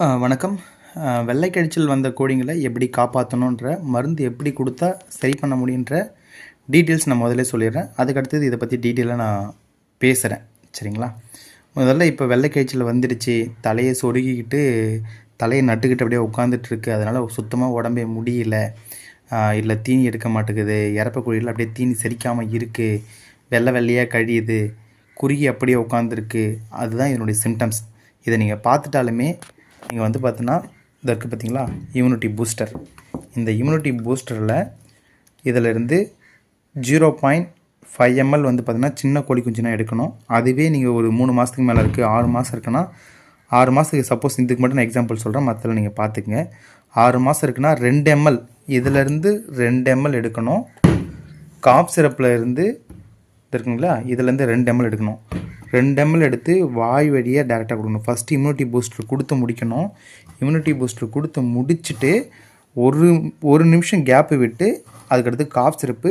வணக்கம். வெள்ளைக்கடிச்சல் வந்த கோழிங்களை எப்படி காப்பாற்றணுன்ற மருந்து எப்படி கொடுத்தா சரி பண்ண முடியுன்ற டீட்டெயில்ஸ் நான் முதல்ல சொல்லிடுறேன். அதுக்கடுத்தது இதை பற்றி டீட்டெயிலாக நான் பேசுகிறேன் சரிங்களா? முதல்ல இப்போ வெள்ளை வந்துடுச்சு. தலையை சொருகிக்கிட்டு தலையை நட்டுக்கிட்டு அப்படியே உட்காந்துட்ருக்கு அதனால் சுத்தமாக உடம்பே முடியல. இல்லை தீனி எடுக்க மாட்டேங்குது. இறப்ப குழியில் அப்படியே தீனி செரிக்காமல் இருக்குது வெள்ளை வெள்ளையாக கழியுது. குறுகி அப்படியே உட்காந்துருக்கு அதுதான் இதனுடைய சிம்டம்ஸ் இதை நீங்கள் பார்த்துட்டாலுமே நீங்கள் வந்து பார்த்தீங்கன்னா இது இருக்குது பார்த்தீங்களா இம்யூனிட்டி பூஸ்டர் இந்த இம்யூனிட்டி பூஸ்டரில் இதிலிருந்து ஜீரோ பாயிண்ட் ஃபைவ் எம்எல் வந்து பார்த்தீங்கன்னா சின்ன கோழி குஞ்சுனா எடுக்கணும். அதுவே நீங்கள் ஒரு மூணு மாதத்துக்கு மேலே இருக்குது ஆறு மாதம் இருக்குன்னா ஆறு மாதத்துக்கு சப்போஸ் இதுக்கு மட்டும் நான் எக்ஸாம்பிள் சொல்கிறேன் மற்ற நீங்கள் பார்த்துக்குங்க ஆறு மாதம் இருக்குன்னா ரெண்டு எம்எல் இதிலேருந்து ரெண்டு எம்எல் எடுக்கணும். காப் சிரப்பில் இருந்து இருக்குங்களா? இதுலேருந்து ரெண்டு எம்எல் எடுக்கணும். ரெண்டு எம்எல் எடுத்து வாய் வழியாக டேரெக்டாக கொடுக்கணும். ஃபஸ்ட்டு இம்யூனிட்டி பூஸ்டர் கொடுத்து முடிக்கணும். இம்யூனிட்டி பூஸ்டர் கொடுத்து முடிச்சுட்டு ஒரு ஒரு நிமிஷம் கேப்பு விட்டு அதுக்கடுத்து காஃப் சிரப்பு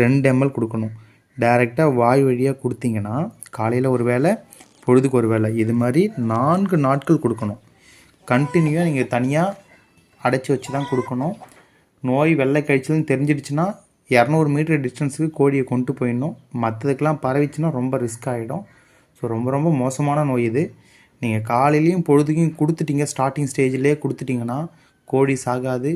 ரெண்டு எம்எல் கொடுக்கணும். டைரெக்டாக வாய் வழியாக கொடுத்தீங்கன்னா காலையில் ஒரு வேளை பொழுதுக்கு ஒரு வேளை இது மாதிரி நான்கு நாட்கள் கொடுக்கணும். கண்டினியூவாக நீங்கள் தனியாக அடைச்சி வச்சு தான் கொடுக்கணும். நோய் வெள்ளை கழிச்சல்னு தெரிஞ்சிடுச்சுன்னா இரநூறு மீட்டர் டிஸ்டன்ஸுக்கு கோழியை கொண்டு போயிடணும். மற்றதுக்கெலாம் பரவிச்சுன்னா ரொம்ப ரிஸ்க் ஆகிடும் ஸோ ரொம்ப ரொம்ப மோசமான நோய் இது. நீங்கள் காலையிலையும் பொழுதுக்கும் கொடுத்துட்டீங்க. ஸ்டார்டிங் ஸ்டேஜ்லேயே கொடுத்துட்டிங்கன்னா கோழி சாகாது.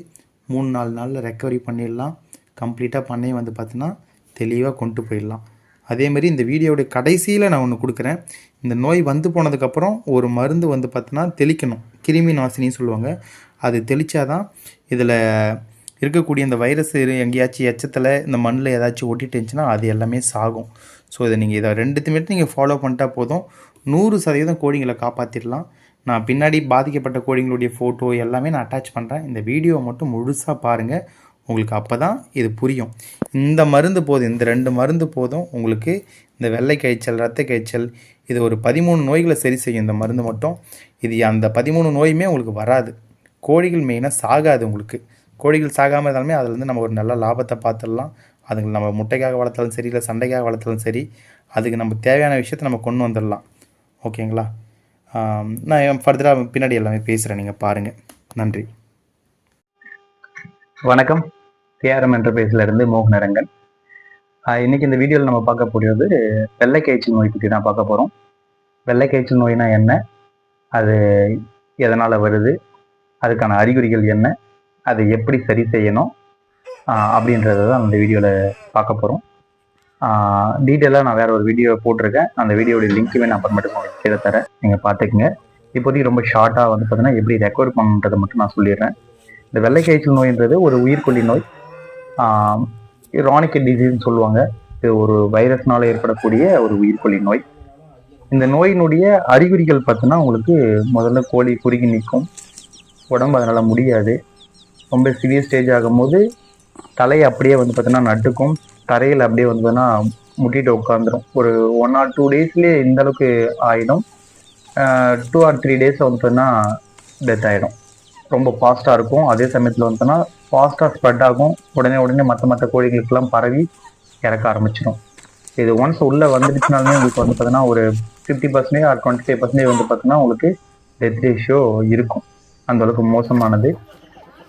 மூணு நாலு நாளில் ரெக்கவரி பண்ணிடலாம். கம்ப்ளீட்டாக பண்ணையும் வந்து பார்த்தீங்கன்னா தெளிவாக கொண்டு போயிடலாம். அதேமாரி இந்த வீடியோவுடைய கடைசியில் நான் ஒன்று கொடுக்குறேன். இந்த நோய் வந்து போனதுக்கப்புறம் ஒரு மருந்து வந்து பார்த்தீங்கன்னா தெளிக்கணும். கிருமி நாசினின்னு சொல்லுவாங்க. அது தெளித்தாதான் இதில் இருக்கக்கூடிய இந்த வைரஸ் எங்கேயாச்சும் எச்சத்தில் இந்த மண்ணில் ஏதாச்சும் ஒட்டிட்டு இருந்துச்சுன்னா அது எல்லாமே சாகும். ஸோ இதை நீங்கள் இதை ரெண்டுத்துமே நீங்கள் ஃபாலோ பண்ணிட்டா போதும். நூறு சதவீதம் கோழிங்களை காப்பாற்றிடலாம் நான் பின்னாடி பாதிக்கப்பட்ட கோழிங்களுடைய ஃபோட்டோ எல்லாமே நான் அட்டாச் பண்ணுறேன் இந்த வீடியோவை மட்டும் முழுசாக பாருங்கள் உங்களுக்கு அப்போ தான் இது புரியும். இந்த மருந்து போதும். இந்த ரெண்டு மருந்து போதும். உங்களுக்கு இந்த வெள்ளை காய்ச்சல் ரத்த காய்ச்சல் இது ஒரு பதிமூணு நோய்களை சரி செய்யும் இந்த மருந்து மட்டும். இது அந்த பதிமூணு நோயுமே உங்களுக்கு வராது. கோழிகள் மெயினாக சாகாது உங்களுக்கு. கோழிகள் சாகாமல் இருந்தாலுமே அதுலேருந்து நம்ம ஒரு நல்ல லாபத்தை பார்த்துடலாம். அதுங்களை நம்ம முட்டைக்காக வளர்த்தாலும் சரி இல்லை சண்டைக்காக வளர்த்தாலும் சரி அதுக்கு நம்ம தேவையான விஷயத்தை நம்ம கொண்டு வந்துடலாம். ஓகேங்களா? நான் ஃபர்தராக பின்னாடி எல்லாமே பேசுகிறேன் நீங்கள் பாருங்கள் நன்றி. வணக்கம். கேஆர்எம் என்ற இருந்து மோகனரங்கன். இன்னைக்கு இந்த வீடியோவில் நம்ம பார்க்க போகிறது வெள்ளை காய்ச்சல் நோய் பற்றி தான் பார்க்க போகிறோம் வெள்ளை காய்ச்சல் நோய்னா என்ன? அது எதனால் வருது? அதுக்கான அறிகுறிகள் என்ன? அதை எப்படி சரி செய்யணும்? அப்படின்றத தான் அந்த வீடியோவில் பார்க்க போகிறோம் டீட்டெயிலாக நான் வேறு ஒரு வீடியோ போட்டிருக்கேன். அந்த வீடியோடைய லிங்க்குமே நான் அப்புறமேட்டு உங்களுக்கு கீழே தரேன். நீங்கள் பார்த்துக்குங்க. இப்போதைக்கு ரொம்ப ஷார்ட்டாக வந்து பார்த்தீங்கன்னா எப்படி ரெக்கவர் பண்ணுன்றதை மட்டும் நான் சொல்லிடுறேன். இந்த வெள்ளை காய்ச்சல் நோய்ன்றது ஒரு உயிர்கொல்லி நோய். ரானிக்கல் டிசீஸ்னு சொல்லுவாங்க. இது ஒரு வைரஸ்னால ஏற்படக்கூடிய ஒரு உயிர்கொல்லி நோய். இந்த நோயினுடைய அறிகுறிகள் பார்த்தோன்னா உங்களுக்கு முதல்ல கோழி குறுகி நிற்கும். உடம்பு அதனால் முடியாது. ரொம்ப சிவியர் ஸ்டேஜ் ஆகும்போது தலையை அப்படியே வந்து பார்த்தீங்கன்னா நட்டுக்கும். தரையில் அப்படியே வந்து பார்த்தீங்கன்னா முட்டிட்டு உட்காந்துரும் ஒரு ஒன் ஆர் டூ டேஸ்லேயே இந்த அளவுக்கு ஆகிடும் டூ ஆர் த்ரீ டேஸ் வந்து பார்த்தீங்கன்னா டெத் ஆகிடும் ரொம்ப ஃபாஸ்ட்டாக இருக்கும். அதே சமயத்தில் வந்துன்னா ஃபாஸ்ட்டாக ஸ்ப்ரெட் ஆகும். உடனே உடனே மற்ற மற்ற கோழிகளுக்கெல்லாம் பரவி இறக்க ஆரம்பிச்சிடும் இது ஒன்ஸ் உள்ளே வந்துடுச்சுனாலுமே உங்களுக்கு வந்து பார்த்தீங்கன்னா ஒரு fifty percentage or twenty five percentage வந்து பார்த்தீங்கன்னா உங்களுக்கு டெத் ரேஷியோ இருக்கும். அந்த அளவுக்கு மோசமானது.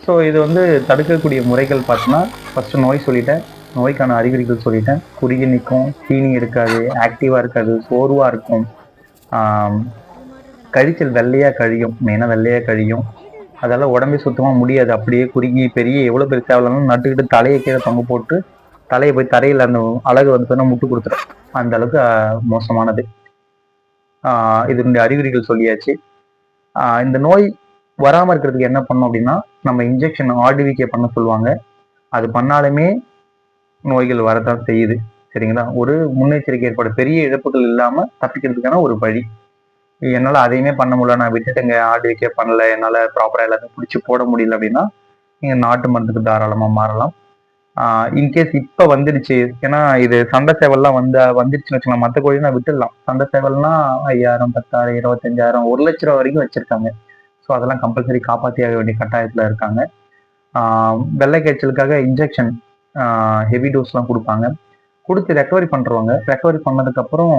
ஸோ இது வந்து தடுக்கக்கூடிய முறைகள் பார்த்தோன்னா ஃபஸ்ட்டு நோய் சொல்லிட்டேன். நோய்க்கான அறிகுறிகள் சொல்லிட்டேன். குறுகி நிற்கும் தீனி எடுக்காது ஆக்டிவாக இருக்காது சோர்வாக இருக்கும். கழிச்சல் வெள்ளையாக கழியும் மெயினாக வெள்ளையாக கழியும். அதால் உடம்பே சுத்தமாக முடியாது. அப்படியே குறுகி பெரிய எவ்வளோ பெரிய தேவையில்லாலும் நட்டுக்கிட்டு தலையை கீழே தொங்க போட்டு தலையை போய் தரையில் அந்த அழகு வந்து பார்த்தீங்கன்னா முட்டு கொடுத்துரும். அந்த அளவுக்கு மோசமானது. இதனுடைய அறிகுறிகள் சொல்லியாச்சு. இந்த நோய் வராமல் இருக்கிறதுக்கு என்ன பண்ணோம் அப்படின்னா நம்ம இன்ஜெக்ஷன் ஆர்டிவிகே பண்ண சொல்லுவாங்க. அது பண்ணாலுமே நோய்கள் வரதான் செய்யுது. சரிங்களா? ஒரு முன்னெச்சரிக்கை ஏற்பட பெரிய இழப்புகள் இல்லாமல் தப்பிக்கிறதுக்கான ஒரு வழி. என்னால் அதையுமே பண்ண முடியல நான் விட்டுட்டேங்க ஆர்டிவிகே பண்ணல என்னால் ப்ராப்பராக எல்லாத்தையும் பிடிச்சி போட முடியல அப்படின்னா நீங்கள் நாட்டு மருந்துக்கு தாராளமாக மாறலாம். இன்கேஸ் இப்போ வந்துடுச்சு ஏன்னா இது சண்டை சேவல்லாம் வந்த வந்துடுச்சுன்னு வச்சுக்கலாம் மற்ற கோழினா விட்டுடலாம். சண்டை சேவல்னா ஐயாயிரம் பத்தாயிரம் இருபத்தஞ்சாயிரம் ஒரு லட்ச ரூபா வரைக்கும் வச்சிருக்காங்க. ஸோ அதெல்லாம் கம்பல்சரி காப்பாற்றியாக வேண்டிய கட்டாயத்தில் இருக்காங்க. வெள்ளை காய்ச்சலுக்காக இன்ஜெக்ஷன் ஹெவி டோஸ்லாம் கொடுப்பாங்க. கொடுத்து ரெக்கவரி பண்ணுறவங்க ரெக்கவரி பண்ணதுக்கப்புறம்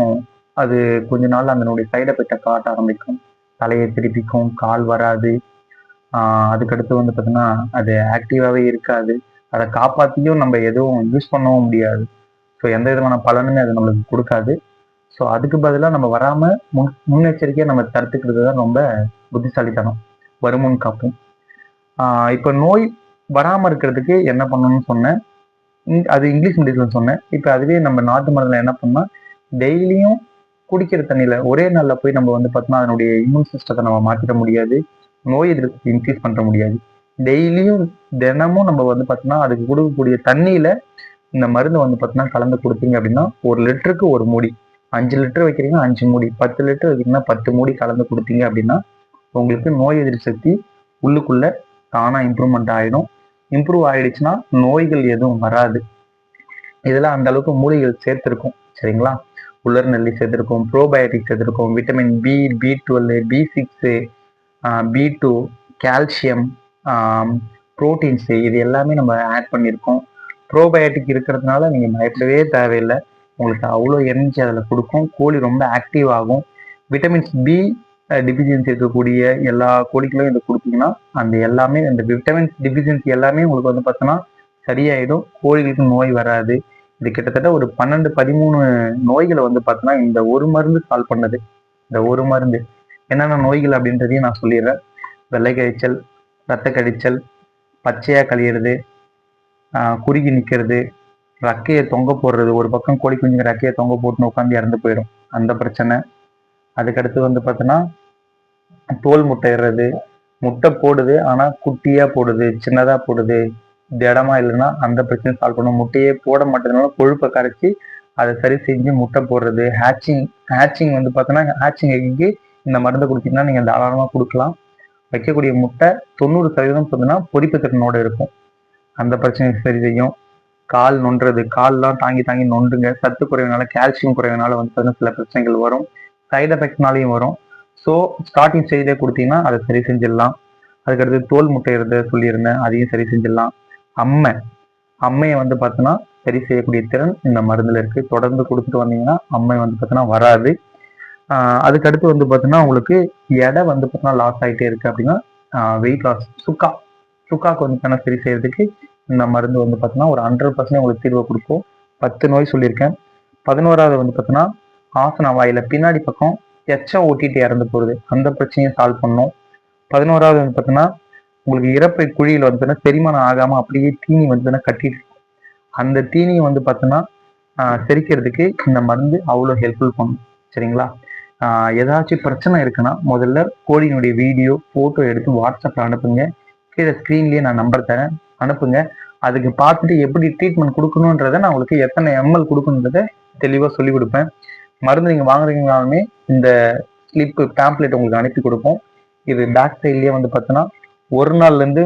அது கொஞ்ச நாள் அதனுடைய சைடு எஃபெக்டை காட்ட ஆரம்பிக்கும். தலையை திருப்பிக்கும் கால் வராது. அதுக்கடுத்து வந்து பார்த்தீங்கன்னா அது ஆக்டிவாகவே இருக்காது. அதை காப்பாற்றியும் நம்ம எதுவும் யூஸ் பண்ணவும் முடியாது. ஸோ எந்த விதமான பலனுமே அது நம்மளுக்கு கொடுக்காது. ஸோ அதுக்கு பதிலாக நம்ம வராமல் முன் முன்னெச்சரிக்கையாக நம்ம தடுத்துக்கிறது தான் ரொம்ப புத்திசாலித்தனம். வருமுன் காப்பும். இப்போ நோய் வராமல் இருக்கிறதுக்கு என்ன பண்ணணும்னு சொன்னேன். இங்- அது இங்கிலீஷ் மெடிசன் சொன்னேன். இப்போ அதுவே நம்ம நாட்டு மருந்தில் என்ன பண்ணால் டெய்லியும் குடிக்கிற தண்ணியில் ஒரே நாளில் போய் நம்ம வந்து பார்த்தோம்னா அதனுடைய இம்யூன் சிஸ்டத்தை நம்ம மாற்றிட முடியாது. நோய் எதிர்ப்பு இன்க்ரீஸ் பண்ணுற முடியாது. டெய்லியும் தினமும் நம்ம வந்து பார்த்தோம்னா அதுக்கு கொடுக்கக்கூடிய தண்ணியில் இந்த மருந்து வந்து பார்த்தோம்னா கலந்து கொடுத்தீங்க அப்படின்னா ஒரு லிட்டருக்கு ஒரு மூடி. அஞ்சு லிட்டர் வைக்கிறீங்கன்னா அஞ்சு மூடி. பத்து லிட்டர் வைக்கிறீங்கன்னா பத்து மூடி கலந்து கொடுத்தீங்க அப்படின்னா உங்களுக்கு நோய் எதிர்ப்பு சக்தி உள்ளுக்குள்ள தானாக இம்ப்ரூவ்மெண்ட் ஆகிடும் இம்ப்ரூவ் ஆயிடுச்சுன்னா நோய்கள் எதுவும் வராது. இதெல்லாம் அந்த அளவுக்கு மூலிகைகள் சேர்த்துருக்கும். சரிங்களா? உலர் நெல்லி சேர்த்துருக்கோம் ப்ரோபயோட்டிக் சேர்த்துருக்கோம் vitamin B B twelve B six B two calcium proteins இது எல்லாமே நம்ம ஆட் பண்ணியிருக்கோம். ப்ரோபயோட்டிக் இருக்கிறதுனால நீங்கள் பயப்படவே தேவையில்லை. உங்களுக்கு அவ்வளோ எனர்ஜி அதில் கொடுக்கும். கோழி ரொம்ப ஆக்டிவ் ஆகும். விட்டமின்ஸ் பி டிஃபிஷியன்சி இருக்கக்கூடிய எல்லா கோழிகளும் இதை கொடுத்தீங்கன்னா அந்த எல்லாமே அந்த விட்டமின்ஸ் டிஃபிஷியன்சி எல்லாமே உங்களுக்கு வந்து பார்த்தோன்னா சரியாயிடும். கோழிகளுக்கு நோய் வராது. இது கிட்டத்தட்ட ஒரு பன்னெண்டு பதிமூணு நோய்களை வந்து பார்த்தோன்னா இந்த ஒரு மருந்து சால்வ் பண்ணது. இந்த ஒரு மருந்து. என்னென்ன நோய்கள் அப்படின்றதையும் நான் சொல்லிடுறேன். வெள்ளை கழிச்சல் ரத்த கழிச்சல் பச்சையாக கழியிறது குறுகி நிற்கிறது ரக்கையை தொங்க போடுறது. ஒரு பக்கம் கோழி குஞ்சுங்க ரக்கையை தொங்க போட்டுன்னு உட்காந்து இறந்து போயிடும் அந்த பிரச்சனை. அதுக்கடுத்து வந்து பார்த்தோன்னா தோல் முட்டையிடுறது முட்டை போடுது ஆனால் குட்டியாக போடுது சின்னதாக போடுது. திடமா இல்லைன்னா அந்த பிரச்சனை சால்வ் பண்ணும் முட்டையே போட மாட்டதுனால கொழுப்பை கரைச்சி அதை சரி செஞ்சு முட்டை போடுறது. ஹேச்சிங் ஹேச்சிங் வந்து பார்த்தோன்னா ஹேச்சிங் எக்கு இந்த மருந்தை கொடுத்தீங்கன்னா நீங்கள் தாராளமாக கொடுக்கலாம். வைக்கக்கூடிய முட்டை தொண்ணூறு சதவீதம் பார்த்தீங்கன்னா பொறிப்பு திறனோடு இருக்கும். அந்த பிரச்சனையை சரி செய்யும். கால் நொன்றது கால்லாம் தாங்கி தாங்கி நொண்டுங்க சத்து குறைவினால கால்சியம் குறைவினால வந்து பார்த்தீங்கன்னா சில பிரச்சனைகள் வரும். சைடு எஃபெக்ட்னாலையும் வரும். ஸோ ஸ்டார்டிங் ஸ்டேஜ்லேயே கொடுத்தீங்கன்னா அதை சரி செஞ்சிடலாம். அதுக்கடுத்து தோல் முட்டையிறத சொல்லியிருந்தேன். அதையும் சரி செஞ்சிடலாம். அம்மை அம்மையை வந்து பார்த்தோன்னா சரி செய்யக்கூடிய திறன் இந்த மருந்தில் இருக்குது தொடர்ந்து கொடுத்துட்டு வந்தீங்கன்னா அம்மை வந்து பார்த்தோன்னா வராது. ஆஹ் அதுக்கடுத்து வந்து பார்த்தீங்கன்னா உங்களுக்கு எடை வந்து பார்த்தீங்கன்னா லாஸ் ஆகிட்டே இருக்கு அப்படின்னா வெயிட் லாஸ் சுக்கா. சுக்காக்கு வந்து பார்த்தீங்கன்னா சரி செய்யறதுக்கு இந்த மருந்து வந்து பார்த்தீங்கன்னா ஒரு ஹண்ட்ரட் பர்சன்ட் உங்களுக்கு தீர்வை கொடுக்கும். பத்து நோய் சொல்லியிருக்கேன். பதினோராவது வந்து பார்த்தீங்கன்னா ஆசன வாயில பின்னாடி பக்கம் எச்சம் ஓட்டிட்டு இறந்து போகிறது அந்த பிரச்சனையை சால்வ் பண்ணும் பதினோராவது வந்து பார்த்தீங்கன்னா உங்களுக்கு இறப்பை குழியில் வந்து செரிமானம் ஆகாமல் அப்படியே தீனி வந்து கட்டிட்டு இருக்கும். அந்த தீனியை வந்து பார்த்தீங்கன்னா செரிக்கிறதுக்கு இந்த மருந்து அவ்வளோ ஹெல்ப்ஃபுல் பண்ணும். சரிங்களா? ஏதாச்சும் பிரச்சனை இருக்குன்னா முதல்ல கோழியினுடைய வீடியோ ஃபோட்டோ எடுத்து வாட்ஸ்அப்பில் அனுப்புங்க. கீழே ஸ்க்ரீன்லேயே நான் நம்பர் தரேன். அனுப்புங்க. அதுக்கு பார்த்துட்டு எப்படி ட்ரீட்மெண்ட் கொடுக்கணுன்றதை நான் உங்களுக்கு எத்தனை எம்எல் கொடுக்கணுன்றதை தெளிவாக சொல்லிக் கொடுப்பேன். மருந்து நீங்கள் வாங்குறீங்கனாலுமே இந்த ஸ்லிப்பு பேம்ப்ளெட் உங்களுக்கு அனுப்பி கொடுப்போம். இது பேக் சைட்லேயே வந்து பார்த்தோன்னா ஒரு நாள்லேருந்து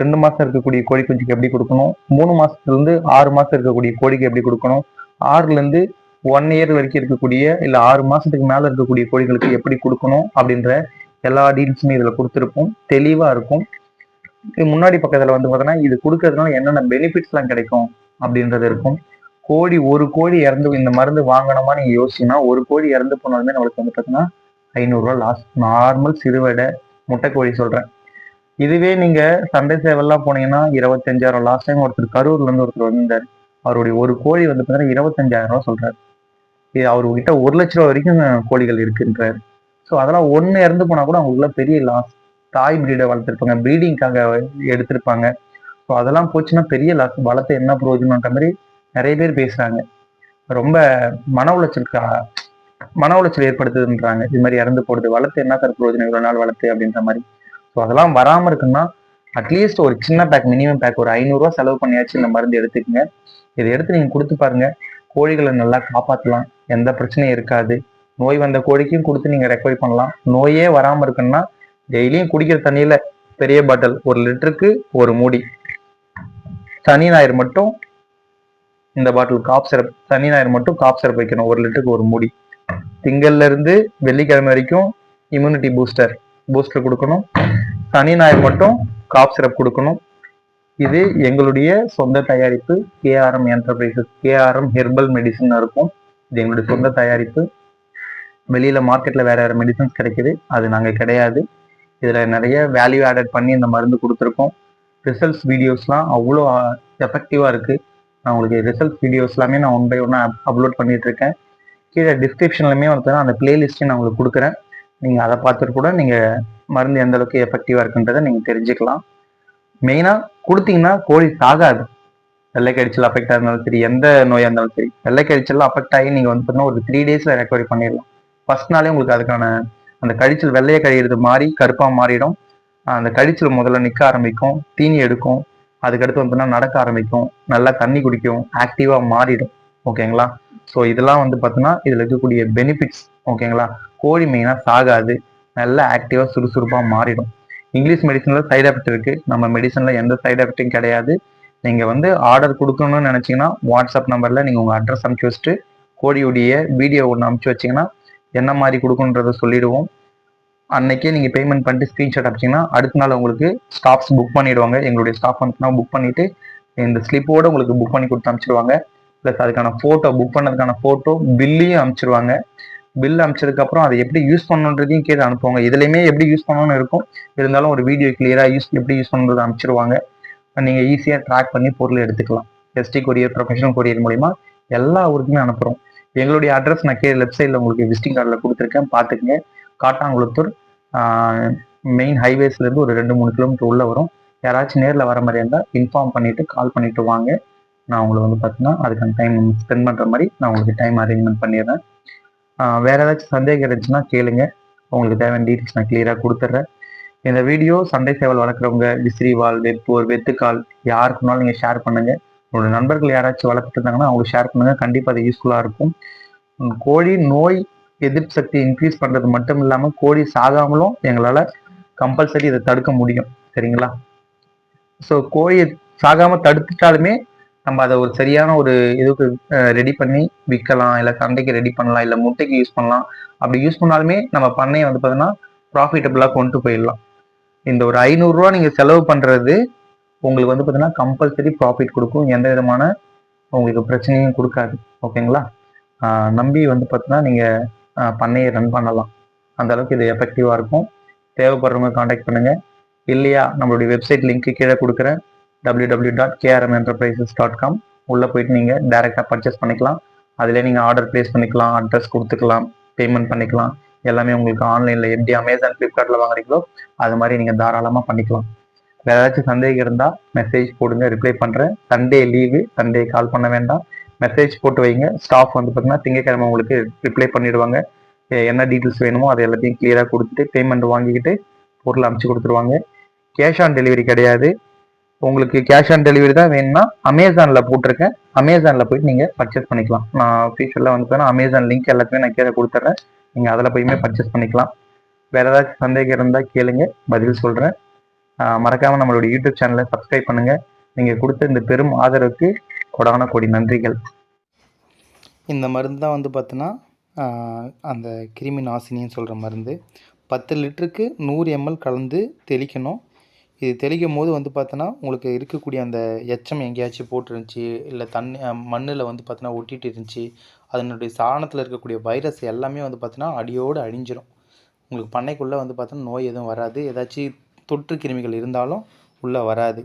ரெண்டு மாதம் இருக்கக்கூடிய கோழி குஞ்சுக்கு எப்படி கொடுக்கணும்? மூணு மாதத்துலேருந்து ஆறு மாதம் இருக்கக்கூடிய கோழிக்கு எப்படி கொடுக்கணும்? ஆறுலேருந்து ஒன் இயர் வரைக்கும் இருக்கக்கூடிய இல்லை ஆறு மாதத்துக்கு மேலே இருக்கக்கூடிய கோழிகளுக்கு எப்படி கொடுக்கணும்? அப்படின்ற எல்லா டீல்ஸுமே இதில் கொடுத்துருப்போம். தெளிவாக இருக்கும். முன்னாடி பக்கத்தில் வந்து பார்த்தோன்னா இது கொடுக்கறதுனால என்னென்ன பெனிஃபிட்ஸ்லாம் கிடைக்கும் அப்படின்றது இருக்கும். கோழி ஒரு கோழி இறந்து இந்த மருந்து வாங்கணுமா நீங்கள் யோசிச்சீங்கன்னா ஒரு கோழி இறந்து போனாலுமே நம்மளுக்கு வந்து பார்த்தீங்கன்னா ஐநூறுரூவா லாஸ் நார்மல் சிறுவடை முட்டை கோழி சொல்கிறேன் இதுவே நீங்கள் சண்டை சேவல்லாம் போனீங்கன்னா இருபத்தஞ்சாயிரம் லாஸ்ட் டைம் ஒருத்தர் கரூர்லேருந்து ஒருத்தர் வந்திருந்தார். அவருடைய ஒரு கோழி வந்து பார்த்தீங்கன்னா இருபத்தஞ்சாயிரம் ரூபா சொல்கிறார் இது அவர்கிட்ட ஒரு லட்ச ரூபா வரைக்கும் கோழிகள் இருக்குன்றாரு. ஸோ அதெல்லாம் ஒன்று இறந்து போனால் கூட அவங்களுக்குலாம் பெரிய லாஸ் தாய் பிரீடை வளர்த்துருப்பாங்க. ப்ரீடிங்காக எடுத்திருப்பாங்க. ஸோ அதெல்லாம் போச்சுன்னா பெரிய லாஸ் வளர்த்து என்ன பிரயோஜனன்ற மாதிரி நிறைய பேர் பேசுறாங்க. ரொம்ப மன உளைச்சல் கா- மன உளைச்சல் ஏற்படுத்துதுன்றாங்க. இது மாதிரி இறந்து போடுது வளர்த்து என்ன சார் பிரயோஜனம் இவ்வளோ நாள் வளர்த்து அப்படின்ற மாதிரி. ஸோ அதெல்லாம் வராமல் இருக்குன்னா அட்லீஸ்ட் ஒரு சின்ன பேக் மினிமம் பேக் ஒரு ஐநூறுரூவா செலவு பண்ணியாச்சு. இந்த மருந்து எடுத்துக்கங்க. இதை எடுத்து நீங்கள் கொடுத்து பாருங்க. கோழிகளை நல்லா காப்பாற்றலாம் எந்த பிரச்சனையும் இருக்காது. நோய் வந்த கோழிக்கும் கொடுத்து நீங்கள் ரெக்கவரி பண்ணலாம். நோயே வராமல் இருக்குன்னா டெய்லியும் குடிக்கிற தண்ணியில பெரிய பாட்டில் ஒரு லிட்டருக்கு ஒரு மூடி. சனி ஞாயிறு மட்டும் இந்த பாட்டில் காப் சிரப் சனி ஞாயிறு மட்டும் காப் சிரப் வைக்கணும். ஒரு லிட்டருக்கு ஒரு மூடி. திங்கள்ல இருந்து வெள்ளிக்கிழமை வரைக்கும் இம்யூனிட்டி பூஸ்டர் பூஸ்டர் கொடுக்கணும். சனி ஞாயிறு மட்டும் காப் சிரப் கொடுக்கணும். இது எங்களுடைய சொந்த தயாரிப்பு KRM enterprises KRM herbal medicine இருக்கும். இது எங்களுடைய சொந்த தயாரிப்பு. வெளியில் மார்க்கெட்டில் வேறு வேறு மெடிசன்ஸ் கிடைக்குது. அது நாங்கள் கிடையாது. இதில் நிறைய வேல்யூ ஆடட் பண்ணி இந்த மருந்து கொடுத்துருக்கோம். ரிசல்ட்ஸ் வீடியோஸ்லாம் அவ்வளோ எஃபெக்டிவாக இருக்குது நான் உங்களுக்கு ரிசல்ட்ஸ் வீடியோஸ் எல்லாமே நான் ஒன் பை ஒன்னாக அப்லோட் பண்ணிகிட்ருக்கேன் இருக்கேன் கீழே டிஸ்கிரிப்ஷன்லையுமே ஒருத்தர் நான் அந்த பிளேலிஸ்ட்டையும் நான் உங்களுக்கு கொடுக்குறேன். நீங்கள் அதை பார்த்துட்டு கூட நீங்கள் மருந்து எந்த அளவுக்கு எஃபெக்டிவாக இருக்குன்றதை நீங்கள் தெரிஞ்சுக்கலாம். மெயினாக கொடுத்தீங்கன்னா கோழி சாகாது. வெள்ளைக்கடிச்சல் அஃபெக்ட் இருந்தாலும் சரி எந்த நோயாக இருந்தாலும் சரி வெள்ளைக்கடிச்சல் அஃபெக்ட் ஆகி நீங்கள் வந்து பார்த்தீங்கன்னா ஒரு த்ரீ டேஸில் ரெக்கவரி பண்ணிடலாம். ஃபர்ஸ்ட் நாளே உங்களுக்கு அதுக்கான அந்த கழிச்சல் வெள்ளையை கழிகிறது மாறி கருப்பாக மாறிடும். அந்த கழிச்சல் முதல்ல நிற்க ஆரம்பிக்கும் தீனி எடுக்கும் அதுக்கடுத்து வந்து நடக்க ஆரம்பிக்கும் நல்லா தண்ணி குடிக்கும் ஆக்டிவாக மாறிடும். ஓகேங்களா? ஸோ இதெல்லாம் வந்து பார்த்தோன்னா இதில் இருக்கக்கூடிய பெனிஃபிட்ஸ் ஓகேங்களா? கோழி மெயினாக சாகாது நல்லா ஆக்டிவாக சுறுசுறுப்பாக மாறிடும். இங்கிலீஷ் மெடிசனில் சைடு எஃபெக்ட் இருக்குது நம்ம மெடிசனில் எந்த சைடு எஃபெக்ட்டும் கிடையாது. நீங்கள் வந்து ஆர்டர் கொடுக்கணும்னு நினச்சிங்கன்னா வாட்ஸ்அப் நம்பரில் நீங்கள் உங்கள் அட்ரஸ் அனுப்பிச்சி வச்சுட்டு கோழியுடைய வீடியோ ஒன்று அனுப்பிச்சி வச்சிங்கன்னா என்ன மாதிரி கொடுக்குன்றத சொல்லிடுவோம். அன்னைக்கே நீங்கள் பேமெண்ட் பண்ணிட்டு ஸ்க்ரீன்ஷாட் அடிச்சிங்கன்னா அடுத்த நாள் உங்களுக்கு ஸ்டாஃப்ஸ் புக் பண்ணிடுவாங்க. எங்களுடைய ஸ்டாஃப் வந்து புக் பண்ணிவிட்டு இந்த ஸ்லிப்போட உங்களுக்கு புக் பண்ணி கொடுத்து அனுப்பிச்சிடுவாங்க ப்ளஸ் அதுக்கான ஃபோட்டோ புக் பண்ணதுக்கான ஃபோட்டோ பில்லையும் அனுப்பிச்சிடுவாங்க பில் அனுப்பிச்சதுக்கப்புறம் அதை எப்படி யூஸ் பண்ணணுன்றதையும் கேட்டு அனுப்புவாங்க. இதுலையுமே எப்படி யூஸ் பண்ணணும்னு இருக்கும். இருந்தாலும் ஒரு வீடியோ கிளியராக யூஸ் எப்படி யூஸ் பண்ணுறது அனுப்பிச்சிடுவாங்க நீங்கள் ஈஸியாக ட்ராக் பண்ணி பொருள் எடுத்துக்கலாம். எஸ்டி கொரியர் ப்ரொஃபஷனல் கொரியர் மூலிமா எல்லா ஊருக்குமே அனுப்புகிறோம் எங்களுடைய அட்ரஸ் நான் கீழே லெஃப்ட் சைடில் உங்களுக்கு விசிட்டிங் கார்டில் கொடுத்துருக்கேன். பார்த்துக்குங்க. காட்டாங்குளத்தூர் மெயின் ஹைவேஸ்லேருந்து ஒரு ரெண்டு மூணு கிலோமீட்டர் உள்ளே வரும். யாராச்சும் நேரில் வர மாதிரி இருந்தால் இன்ஃபார்ம் பண்ணிவிட்டு கால் பண்ணிவிட்டு வாங்க. நான் உங்களுக்கு வந்து பார்த்தீங்கன்னா அதுக்கான டைம் ஸ்பெண்ட் பண்ணுற மாதிரி நான் உங்களுக்கு டைம் அரேஞ்ச்மெண்ட் பண்ணிடுறேன். வேறு ஏதாச்சும் சந்தேகம் இருந்துச்சுன்னா கேளுங்க. உங்களுக்கு தேவையான டீட்டெயில்ஸ் நான் கிளியராக கொடுத்துட்றேன். இந்த வீடியோ சண்டை சேவல் வளர்க்குறவங்க விசிறிவால் வெப்போர் வெத்துக்கால் யாருக்குனாலும் நீங்கள் ஷேர் பண்ணுங்கள் உங்களோட நண்பர்கள் யாராச்சும் வளர்த்துட்டு இருந்தாங்கன்னா அவங்களுக்கு ஷேர் பண்ணுங்க. கண்டிப்பாக அது யூஸ்ஃபுல்லாக இருக்கும். கோழி நோய் எதிர்ப்பு சக்தி இன்க்ரீஸ் பண்ணுறது மட்டும் இல்லாமல் கோழி சாகாமலும் எங்களால் கம்பல்சரி இதை தடுக்க முடியும். சரிங்களா? ஸோ கோழியை சாகாமல் தடுத்துட்டாலுமே நம்ம அதை ஒரு சரியான ஒரு இதுக்கு ரெடி பண்ணி விற்கலாம் இல்லை சண்டைக்கு ரெடி பண்ணலாம். இல்லை முட்டைக்கு யூஸ் பண்ணலாம். அப்படி யூஸ் பண்ணாலுமே நம்ம பண்ணையை வந்து பார்த்தீங்கன்னா ப்ராஃபிட்டபுளாக கொண்டு போயிடலாம். இந்த ஒரு ஐநூறுரூவா நீங்கள் செலவு பண்ணுறது உங்களுக்கு வந்து பார்த்தீங்கன்னா கம்பல்சரி ப்ராஃபிட் கொடுக்கும். எந்த விதமான உங்களுக்கு பிரச்சனையும் கொடுக்காது. ஓகேங்களா நம்பி வந்து பார்த்தீங்கன்னா நீங்கள் பண்ணையை ரன் பண்ணலாம். அந்த அளவுக்கு இது எஃபெக்டிவாக இருக்கும். தேவைப்படுறவங்க காண்டாக்ட் பண்ணுங்கள் இல்லையா நம்மளுடைய வெப்சைட் லிங்க்கு கீழே கொடுக்குறேன் W dot KRM enterprises dot com உள்ளே போயிட்டு நீங்கள் டேரெக்டாக பர்ச்சேஸ் பண்ணிக்கலாம். அதிலே நீங்கள் ஆர்டர் ப்ளேஸ் பண்ணிக்கலாம் அட்ரஸ் கொடுத்துக்கலாம் பேமெண்ட் பண்ணிக்கலாம். எல்லாமே உங்களுக்கு ஆன்லைனில் எப்படி அமேசான் ஃப்ளிப்கார்ட்டில் வாங்குறீங்களோ அது மாதிரி நீங்கள் தாராளமாக பண்ணிக்கலாம். வேறு ஏதாச்சும் சந்தேகம் இருந்தால் மெசேஜ் போடுங்க ரிப்ளை பண்ணுறேன் சண்டே லீவு சண்டே கால் பண்ண வேண்டாம். மெசேஜ் போட்டு வைங்க. ஸ்டாஃப் வந்து பார்த்தீங்கன்னா திங்கக்கிழமை உங்களுக்கு ரிப்ளை பண்ணிடுவாங்க. என்ன டீட்டெயில்ஸ் வேணுமோ அதை எல்லாத்தையும் கிளியராக கொடுத்துட்டு பேமெண்ட் வாங்கிக்கிட்டு பொருள் அமுச்சு கொடுத்துருவாங்க. கேஷ் ஆன் டெலிவரி கிடையாது. உங்களுக்கு கேஷ் ஆன் டெலிவரி தான் வேணும்னா அமேசானில் போட்டிருக்கேன். அமேசானில் போயிட்டு நீங்கள் பர்ச்சேஸ் பண்ணிக்கலாம். நான் ஃபியூச்சரில் வந்து பார்த்தீங்கன்னா அமேசான் லிங்க் எல்லாத்தையுமே நான் கீழே கொடுத்துட்றேன் நீங்கள் அதில் போயுமே பர்ச்சேஸ் பண்ணிக்கலாம். வேறு ஏதாச்சும் சந்தேகம் இருந்தால் கேளுங்க. பதில் சொல்கிறேன் மறக்காமல் நம்மளுடைய யூடியூப் சேனலை சப்ஸ்கிரைப் பண்ணுங்கள் நீங்கள் கொடுத்த இந்த பெரும் ஆதரவுக்கு கொடான கொடி நன்றிகள். இந்த மருந்து தான் வந்து பார்த்தோன்னா அந்த கிருமி நாசினின்னு சொல்கிற மருந்து. பத்து லிட்டருக்கு நூறு எம்எல் கலந்து தெளிக்கணும். இது தெளிக்கும் போது வந்து பார்த்தோன்னா உங்களுக்கு இருக்கக்கூடிய அந்த எச்சம் எங்கேயாச்சும் போட்டுருந்துச்சி இல்லை தண்ணி மண்ணில் வந்து பார்த்தோன்னா ஒட்டிட்டு இருந்துச்சு அதனுடைய சாணத்தில் இருக்கக்கூடிய வைரஸ் எல்லாமே வந்து பார்த்தோன்னா அடியோடு அழிஞ்சிரும். உங்களுக்கு பண்ணைக்குள்ளே வந்து பார்த்தோன்னா நோய் எதுவும் வராது. ஏதாச்சும் தொற்று கிருமிகள் இருந்தாலும் உள்ளே வராது.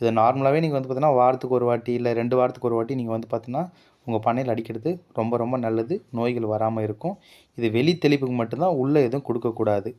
இதை நார்மலாகவே நீங்கள் வந்து பார்த்தீங்கன்னா வாரத்துக்கு ஒரு வாட்டி இல்லை ரெண்டு வாரத்துக்கு ஒரு வாட்டி நீங்கள் வந்து பார்த்தீங்கன்னா உங்கள் பண்ணையில் அடிக்கிறது ரொம்ப ரொம்ப நல்லது. நோய்கள் வராமல் இருக்கும். இது வெளி தெளிப்புக்கு மட்டும்தான் உள்ளே எதுவும் கொடுக்கக்கூடாது.